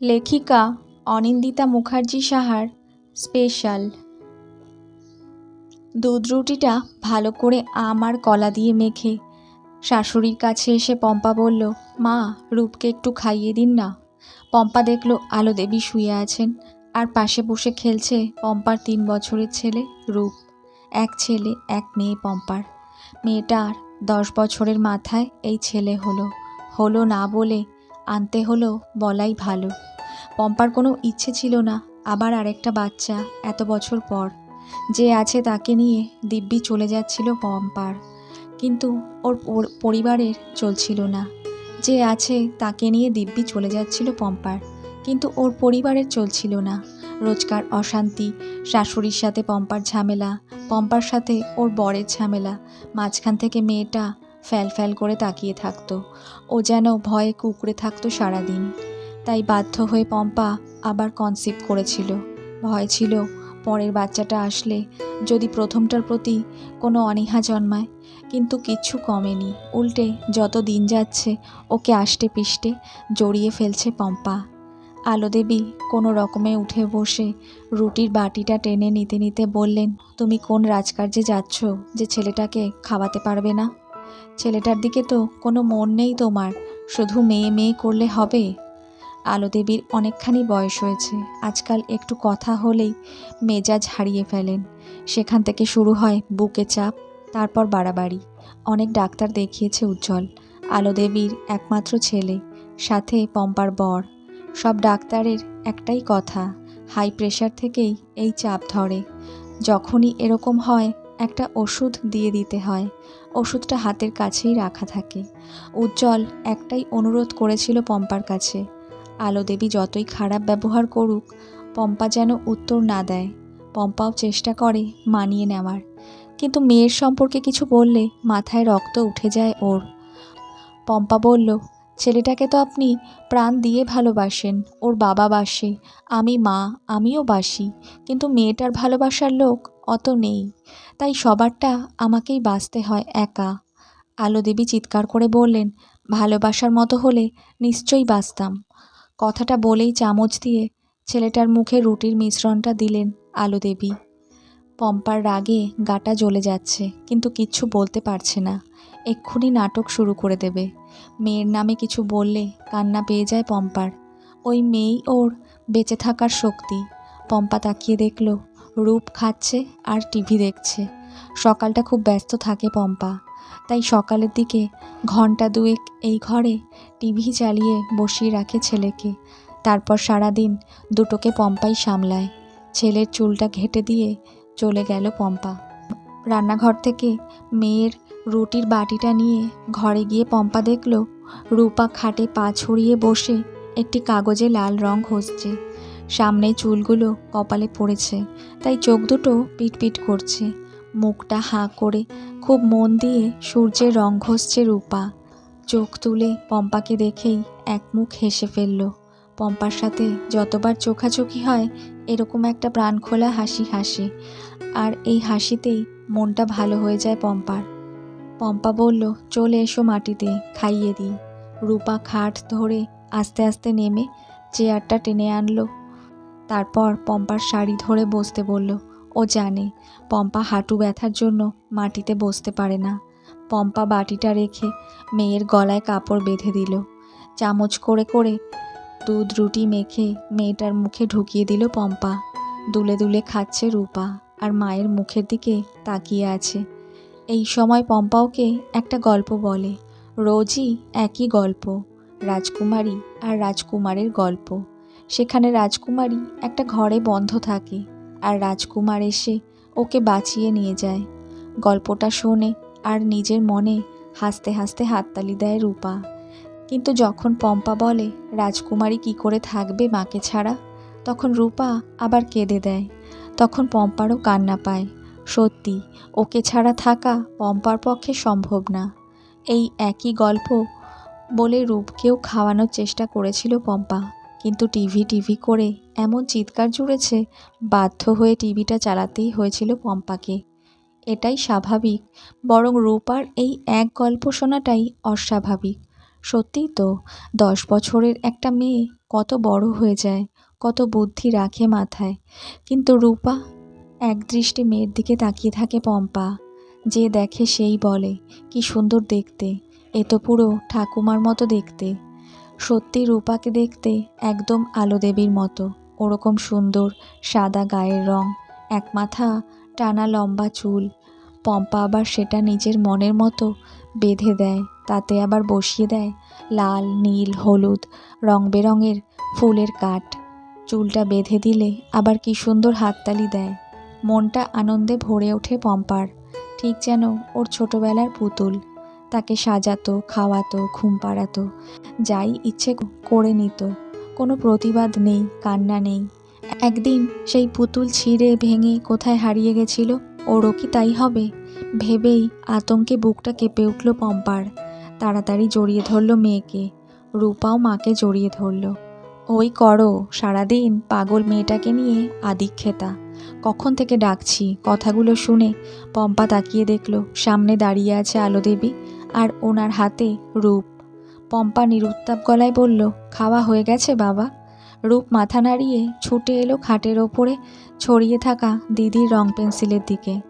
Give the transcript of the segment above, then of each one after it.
লেখিকা অনিন্দিতা মুখার্জি সাহার স্পেশাল। দুধ রুটিটা ভালো করে আম আর কলা দিয়ে মেখে শাশুড়ির কাছে এসে পম্পা বলল, মা, রূপকে একটু খাইয়ে দিন না। পম্পা দেখল আলো দেবী শুয়ে আছেন আর পাশে বসে খেলছে পম্পার তিন বছরের ছেলে রূপ। এক ছেলে, এক মেয়ে পম্পার। মেয়েটার দশ বছরের মাথায় এই ছেলে হলো। হলো না বলে আনতে হলো বলাই ভালো। পম্পার কোনো ইচ্ছে ছিল না, আবার আরেকটা বাচ্চা এত বছর পর। যে আছে তাকে নিয়ে দিব্যি চলে যাচ্ছিল পম্পার। কিন্তু ওর পরিবারের চলছিল না। যে আছে তাকে নিয়ে দিব্যি চলে যাচ্ছিল পম্পার। কিন্তু ওর পরিবারের চলছিল না। রোজকার অশান্তি, শাশুড়ির সাথে পম্পার ঝামেলা, পম্পার সাথে ওর বরের ঝামেলা, মাঝখান থেকে মেয়েটা ফ্যাল ফ্যাল করে তাকিয়ে থাকতো। ও যেন ভয়ে কুকড়ে থাকতো সারাদিন। তাই বাধ্য হয়ে পম্পা আবার কনসিভ করেছিল। ভয় ছিল পরের বাচ্চাটা আসলে যদি প্রথমটার প্রতি কোনো অনীহা জন্মায়, কিন্তু কিচ্ছু কমেনি। উল্টে যত দিন যাচ্ছে, ওকে আষ্টে পিষ্টে জড়িয়ে ফেলছে পম্পা। আলো দেবী কোনো রকমে উঠে বসে রুটির বাটিটা টেনে নিতে নিতে বললেন, তুমি কোন রাজকার্যে যাচ্ছ যে ছেলেটাকে খাওয়াতে পারবে না? ছেলেটার দিকে তো কোনো মন নেই তোমার, শুধু মেয়ে মেয়ে করলে হবে। আলো দেবীর অনেকখানি বয়স হয়েছে, আজকাল একটু কথা হলেই মেজাজ হারিয়ে ফেলেন। সেখান থেকে শুরু হয় বুকে চাপ, তারপর বাড়াবাড়ি। অনেক ডাক্তার দেখিয়েছে উজ্জ্বল আলো দেবীর একমাত্র ছেলে, সাথে পম্পার বর। সব ডাক্তারের একটাই কথা, হাই প্রেশার থেকেই এই চাপ ধরে। যখনই এরকম হয়, একটা ওষুধ দিয়ে দিতে হয়। ওষুধটা হাতের কাছেই রাখা থাকে। উজ্জ্বল একটাই অনুরোধ করেছিল পম্পার কাছে। আলো দেবী যতই খারাপ ব্যবহার করুক, পম্পা যেন উত্তর না দেয়। পম্পাও চেষ্টা করে মানিয়ে নেওয়ার। কিন্তু মেয়ের সম্পর্কে কিছু বললে মাথায় রক্ত উঠে যায় ওর। পম্পা বলল, ছেলেটাকে তো আপনি প্রাণ দিয়ে ভালোবাসেন। ওর বাবা বাসে, আমি মা, আমিও বাসি। কিন্তু মেয়েটার ভালোবাসার লোক অত নেই। তাই সবারটা আমাকেই বাঁচতে হয় একা। আলো দেবী চিৎকার করে বললেন, ভালোবাসার মতো হলে নিশ্চয়ই বাঁচতাম। কথাটা বলেই চামচ দিয়ে ছেলেটার মুখে রুটির মিশ্রণটা দিলেন আলো দেবী পম্পার রাগে গাটা জ্বলে যাচ্ছে, কিন্তু কিচ্ছু বলতে পারছে না। এক্ষুনি নাটক শুরু করে দেবে। মেয়ের নামে কিছু বললে কান্না পেয়ে যায় পম্পার। ওই মেয়েই ওর বেঁচে থাকার শক্তি। পম্পা তাকিয়ে দেখল রূপ খাচ্ছে আর টিভি দেখছে। সকালটা খুব ব্যস্ত থাকে পম্পা। তাই সকালের দিকে ঘণ্টা দুয়েক এই ঘরে টিভি চালিয়ে বসিয়ে রাখে ছেলেকে। তারপর সারাদিন দুটোকে পম্পাই সামলায়। ছেলের চুলটা ঘেটে দিয়ে চলে গেল পম্পা। রান্নাঘর থেকে মেয়ের রুটির বাটিটা নিয়ে ঘরে গিয়ে পম্পা দেখল, রূপা খাটে পা ছড়িয়ে বসে একটি কাগজে লাল রং ঘষছে। সামনে চুলগুলো কপালে পড়েছে, তাই চোখ দুটো পিটপিট করছে। মুখটা হাঁ করে খুব মন দিয়ে সূর্যের রং ঘষছে রূপা। চোখ তুলে পম্পাকে দেখেই এক মুখ হেসে ফেলল। পম্পার সাথে যতবার চোখাচোখি হয়, এরকম একটা প্রাণখোলা হাসি হাসে। আর এই হাসিতেই মনটা ভালো হয়ে যায় পম্পার। পম্পা বলল, চলে এসো মাটিতে, খাইয়ে দিই। রূপা খাট ধরে আস্তে আস্তে নেমে চেয়ারটা টেনে আনলো। তারপর পম্পার শাড়ি ধরে বসতে বলল, ও জানে, পম্পা হাঁটু ব্যথার জন্য মাটিতে বসতে পারে না। পম্পা বাটিটা রেখে মেয়ের গলায় কাপড় বেঁধে দিল। চামচ করে করে দুধ রুটি মেখে মেয়েটার মুখে ঢুকিয়ে দিল পম্পা। দুলে দুলে খাচ্ছে রূপা আর মায়ের মুখের দিকে তাকিয়ে আছে। এই সময় পম্পা ওকে একটা গল্প বলে। রোজই একই গল্প, রাজকুমারী আর রাজকুমারের গল্প। সেখানে রাজকুমারী একটা ঘরে বন্ধ থাকে আর রাজকুমার এসে ওকে বাঁচিয়ে নিয়ে যায়। গল্পটা শোনে আর নিজের মনে হাসতে হাসতে হাততালি দেয় রূপা। কিন্তু যখন পম্পা বলে, রাজকুমারী কি করে থাকবে মাকে ছাড়া? তখন রূপা আবার কেঁদে দেয়। তখন পম্পারও কান্না পায়। সত্যি, ওকে ছাড়া থাকা পম্পার পক্ষে সম্ভব না। এই একই গল্প বলে রূপকেও খাওয়ানোর চেষ্টা করেছিল পম্পা। কিন্তু টিভি টিভি করে এমন চিৎকার জুড়েছে, বাধ্য হয়ে টিভিটা চালাতেই হয়েছিল পম্পাকে। এটাই স্বাভাবিক, বরং রূপার এই এক গল্প শোনাটাই অস্বাভাবিক। সত্যিই তো, দশ বছরের একটা মেয়ে কত বড় হয়ে যায়, কত বুদ্ধি রাখে মাথায়। কিন্তু রূপা একদৃষ্টে মেয়ের দিকে তাকিয়ে থাকে পম্পা। যে দেখে সেই বলে, কি সুন্দর দেখতে, এ তো পুরো ঠাকুমার মতো দেখতে। সত্যি রূপাকে দেখতে একদম আলো দেবীর মতো। ওরকম সুন্দর, সাদা গায়ের রং, এক মাথা টানা লম্বা চুল, পম্পা আবার সেটা নিজের মনের মতো বেঁধে দেয়, তাতে আবার বসিয়ে দেয় লাল, নীল, হলুদ রং বেরঙের ফুলের কাঠ। চুলটা বেঁধে দিলে আবার কি সুন্দর হাততালি দেয়। মনটা আনন্দে ভরে ওঠে পম্পার, ঠিক যেন ওর ছোটবেলার পুতুল। তাকে সাজাতো, খাওয়াতো, ঘুম পাড়াতো যাই ইচ্ছে করে নিত। কোনো প্রতিবাদ নেই, কান্না নেই। একদিন সেই পুতুল ছিঁড়ে ভেঙে কোথায় হারিয়ে গেছিল, ওরও কি তাই হবে? ভেবেই আতঙ্কে বুকটা কেঁপে উঠল পম্পার। তাড়াতাড়ি জড়িয়ে ধরল মেয়েকে। রূপাও মাকে জড়িয়ে ধরল। ওই করো, সারাদিন পাগল মেয়েটাকে নিয়ে আদিক্ষেতা। কখন থেকে ডাকছি? কথাগুলো শুনে পম্পা তাকিয়ে দেখল, সামনে দাঁড়িয়ে আছে আলো দেবী আর ওনার হাতে রূপ। পম্পা নিরুত্তাপ গলায় বলল, খাওয়া হয়ে গেছে, বাবা। রূপ মাথা নাড়িয়ে ছুটে এলো খাটের ওপরে ছড়িয়ে থাকা দিদির রং পেন্সিলের দিকে।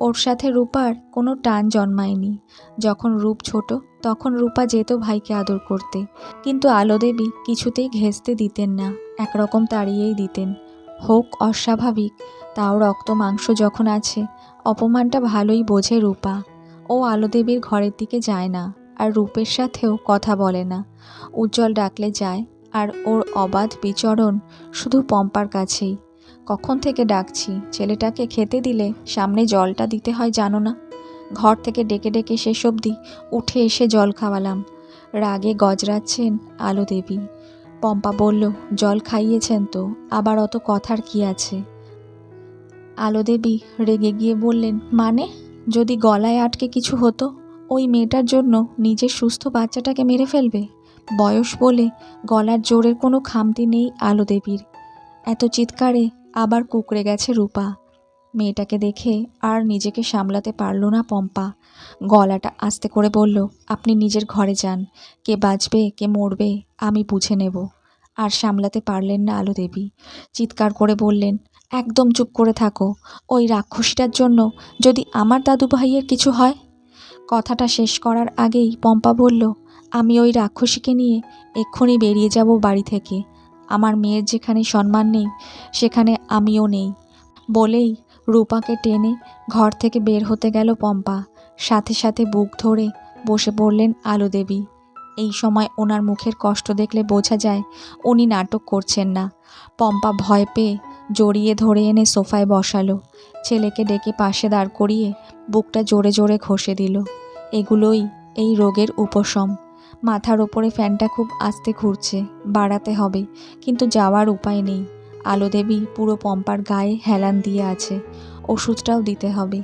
ওর সাথে রূপার কোনো টান জন্মায়নি। যখন রূপ ছোট, তখন রূপা যেত ভাইকে আদর করতে। কিন্তু আলো দেবী কিছুতেই ঘেঁচতে দিতেন না, একরকম তাড়িয়েই দিতেন। হোক অস্বাভাবিক, তাও রক্ত মাংস যখন আছে, অপমানটা ভালোই বোঝে রূপা। ও আলো দেবীর ঘরের দিকে যায় না। আর রূপের সাথেও কথা বলে না। উজ্জ্বল ডাকলে যায়, আর ওর অবাধ বিচরণ শুধু পম্পার কাছেই। কখন থেকে ডাকছি? ছেলেটাকে খেতে দিলে সামনে জলটা দিতে হয় জানো না? ঘর থেকে ডেকে ডেকে শেষ অবধি উঠে এসে জল খাওয়ালাম। রাগে গজরাচ্ছেন আলো দেবী পম্পা বলল, জল খাইয়েছেন তো, আবার অত কথার কি আছে? আলো দেবী রেগে গিয়ে বললেন মানে? যদি গলায় আটকে কিছু হতো? ওই মেয়েটার জন্য নিজের সুস্থ বাচ্চাটাকে মেরে ফেলবে? বয়স বলে গলার জোরের কোনো খামতি নেই আলো দেবীর। এত চিৎকারে আবার কুকড়ে গেছে রূপা। মেয়েটাকে দেখে আর নিজেকে সামলাতে পারল না পম্পা। গলাটা আস্তে করে বলল, আপনি নিজের ঘরে যান। কে বাঁচবে, কে মরবে, আমি বুঝে নেব। আর সামলাতে পারলেন না আলো দেবী। চিৎকার করে বললেন, একদম চুপ করে থাকো। ওই রাক্ষসীটার জন্য যদি আমার দাদু ভাইয়ের কিছু হয় কথাটা শেষ করার আগেই পম্পা বলল, আমি ওই রাক্ষসীকে নিয়ে এক্ষুনি বেরিয়ে যাব বাড়ি থেকে। আমার মেয়ের যেখানে সম্মান নেই, সেখানে আমিও নেই। বলেই রূপাকে টেনে ঘর থেকে বের হতে গেল পম্পা। সাথে সাথে বুক ধরে বসে পড়লেন আলো দেবী এই সময় ওনার মুখের কষ্ট দেখলে বোঝা যায় উনি নাটক করছেন না। পম্পা ভয় পেয়ে জড়িয়ে ধরে এনে সোফায় বসালো। ছেলেকে ডেকে পাশে দাঁড় করিয়ে বুকটা জোরে জোরে ঘষে দিল। এগুলোই এই রোগের উপশম। মাথার ওপরে ফ্যানটা খুব আস্তে ঘুরছে, বাড়াতে হবে, কিন্তু যাওয়ার উপায় নেই। আলো দেবী পুরো পম্পার গায়ে হেলান দিয়ে আছে, ওষুধটাও দিতে হবে।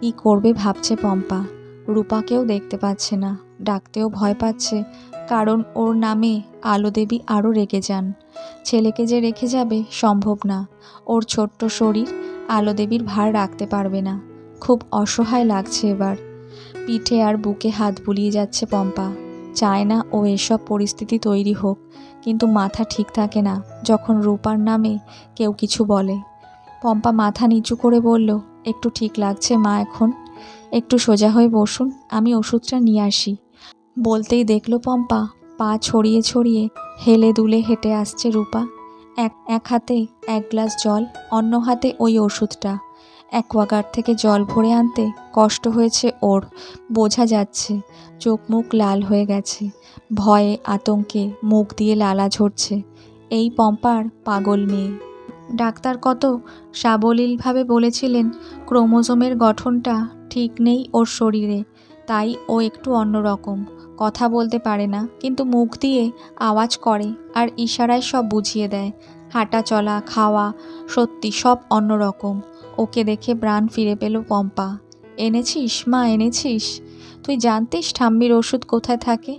কি করবে ভাবছে পম্পা। রূপাকেও দেখতে পাচ্ছে না, ডাকতেও ভয় পাচ্ছে কারণ ওর নামে আলো দেবী আরও রেগে যান। ছেলেকে যে রেখে যাবে সম্ভব না। ওর ছোট্ট শরীর আলো দেবীর ভার রাখতে পারবে না। খুব অসহায় লাগছে এবার। পিঠে আর বুকে হাত বুলিয়ে যাচ্ছে পম্পা। চায় না ও এসব পরিস্থিতি তৈরি হোক, কিন্তু মাথা ঠিক থাকে না যখন রূপার নামে কেউ কিছু বলে। পম্পা মাথা নিচু করে বলল, একটু ঠিক লাগছে মা এখন। একটু সোজা হয়ে বসুন, আমি ওষুধটা নিয়ে আসি। বলতেই দেখল পম্পা, পা ছড়িয়ে ছড়িয়ে হেলে দুলে হেঁটে আসছে রূপা। এক এক হাতে এক গ্লাস জল, অন্য হাতে ওই ওষুধটা। অ্যাকোয়াগার্ড থেকে জল ভরে আনতে কষ্ট হয়েছে ওর, বোঝা যাচ্ছে, চোখ মুখ লাল হয়ে গেছে, ভয়ে, আতঙ্কে, মুখ দিয়ে লালা ঝরছে। এই পম্পার পাগল মেয়ে। ডাক্তার কত সাবলীলভাবে বলেছিলেন, ক্রোমোজোমের গঠনটা ঠিক নেই ওর শরীরে, তাই ও একটু অন্যরকম। কথা বলতে পারে না, কিন্তু মুখ দিয়ে আওয়াজ করে আর ইশারায় সব বুঝিয়ে দেয়। হাঁটা চলা, খাওয়া, সত্যি সব অন্যরকম। ওকে দেখে প্রাণ ফিরে পেল পম্পা। এনেছিস? মা, এনেছিস? তুই জানতিস ঠাম্মির ওষুধ কোথায় থাকে?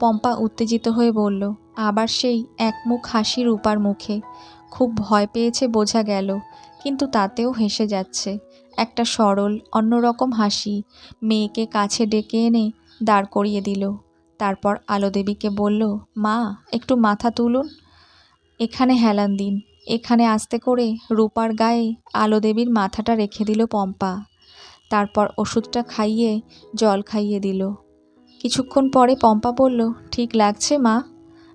পম্পা উত্তেজিত হয়ে বলল, আবার সেই একমুখ হাসি রূপার মুখে। খুব ভয় পেয়েছে বোঝা গেল, কিন্তু তাতেও হেসে যাচ্ছে। একটা সরল, অন্যরকম হাসি। মেয়েকে কাছে ডেকে এনে দাঁড় করিয়ে দিল। তারপর আলো দেবীকে বলল, মা, একটু মাথা তুলুন। এখানে হেলান দিন। এখানে আস্তে করে রূপার গায়ে আলো দেবীর মাথাটা রেখে দিল পম্পা। তারপর ওষুধটা খাইয়ে জল খাইয়ে দিল। কিছুক্ষণ পরে পম্পা বলল, ঠিক লাগছে, মা।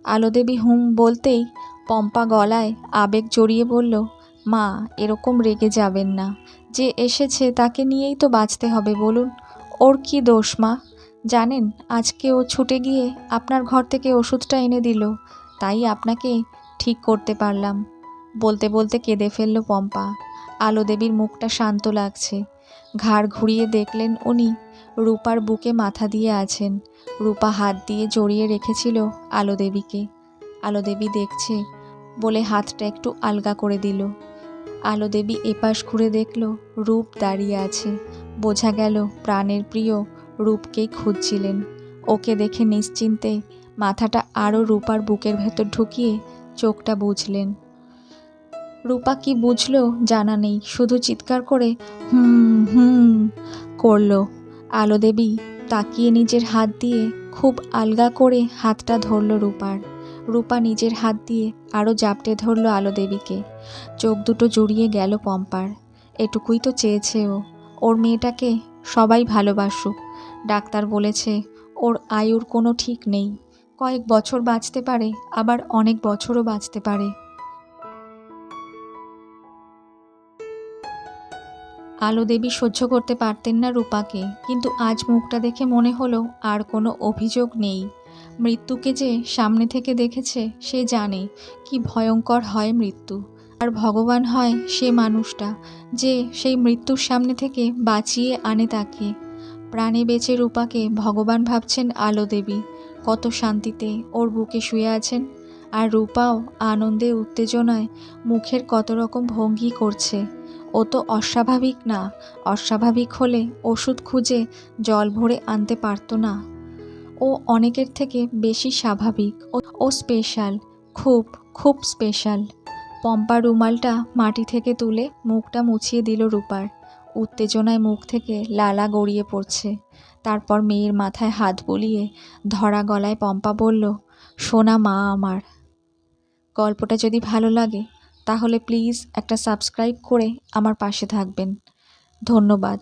আলো দেবী হুম বলতেই পম্পা গলায় আবেগ জড়িয়ে বলল, মা, এরকম রেগে যাবেন না। যে এসেছে তাকে নিয়েই তো বাঁচতে হবে, বলুন। ওর কি দোষ, মা? জানেন, আজকে ও ছুটে গিয়ে আপনার ঘর থেকে ওষুধটা এনে দিল। তাই আপনাকে ঠিক করতে পারলাম। বলতে বলতে কেঁদে ফেলল পম্পা। আলো দেবীর মুখটা শান্ত লাগছে। ঘাড় ঘুরিয়ে দেখলেন উনি রূপার বুকে মাথা দিয়ে আছেন। রূপা হাত দিয়ে জড়িয়ে রেখেছিল আলো দেবীকে। আলো দেবী দেখছে বলে হাতটা একটু আলগা করে দিল। আলো দেবী এপাশ ঘুরে দেখল রূপ দাঁড়িয়ে আছে। বোঝা গেল প্রাণের প্রিয় রূপকেই খুঁজছিলেন। ওকে দেখে নিশ্চিন্তে মাথাটা আরও রূপার বুকের ভেতর ঢুকিয়ে চোখটা বুঝলেন। রূপা কি বুঝলো জানা নেই, শুধু চিৎকার করে হুম হুম করল। আলো দেবী তাকিয়ে নিজের হাত দিয়ে খুব আলগা করে হাতটা ধরল রূপার। রূপা নিজের হাত দিয়ে আরও জাপটে ধরলো আলো দেবীকে চোখ দুটো জুড়িয়ে গেল পম্পার। এটুকুই তো চেয়েছে ও। ওর মেয়েটাকে সবাই ভালোবাসুক। ডাক্তার বলেছে, ওর আয়ুর কোনো ঠিক নেই। কয়েক বছর বাঁচতে পারে, আবার অনেক বছরও বাঁচতে পারে। আলো দেবী সহ্য করতে পারতেন না রূপাকে, কিন্তু আজ মুখটা দেখে মনে হলো আর কোনো অভিযোগ নেই। মৃত্যুকে যে সামনে থেকে দেখেছে, সে জানে কি ভয়ঙ্কর হয় মৃত্যু। আর ভগবান হয় সে মানুষটা, যে সেই মৃত্যুর সামনে থেকে বাঁচিয়ে আনে তাকে। প্রাণে বেঁচে রূপাকে ভগবান ভাবছেন আলো দেবী কত শান্তিতে ওর বুকে শুয়ে আছেন। আর রূপাও আনন্দে উত্তেজনায় মুখের কত রকম ভঙ্গি করছে। ও তো অস্বাভাবিক না, অস্বাভাবিক হলে ওষুধ খুঁজে জল ভরে আনতে পারতো না। ও অনেকের থেকে বেশি স্বাভাবিক। ও- স্পেশাল, খুব খুব স্পেশাল। পম্পা রুমালটা মাটি থেকে তুলে মুখটা মুছিয়ে দিল রূপার। উত্তেজনায় মুখ থেকে লালা গড়িয়ে পড়ছে। তারপর মেয়ের মাথায় হাত বলিয়ে ধরা গলায় পম্পা বলল, সোনা মা আমার, গল্পটা যদি ভালো লাগে, তাহলে প্লিজ একটা সাবস্ক্রাইব করে আমার পাশে থাকবেন। ধন্যবাদ।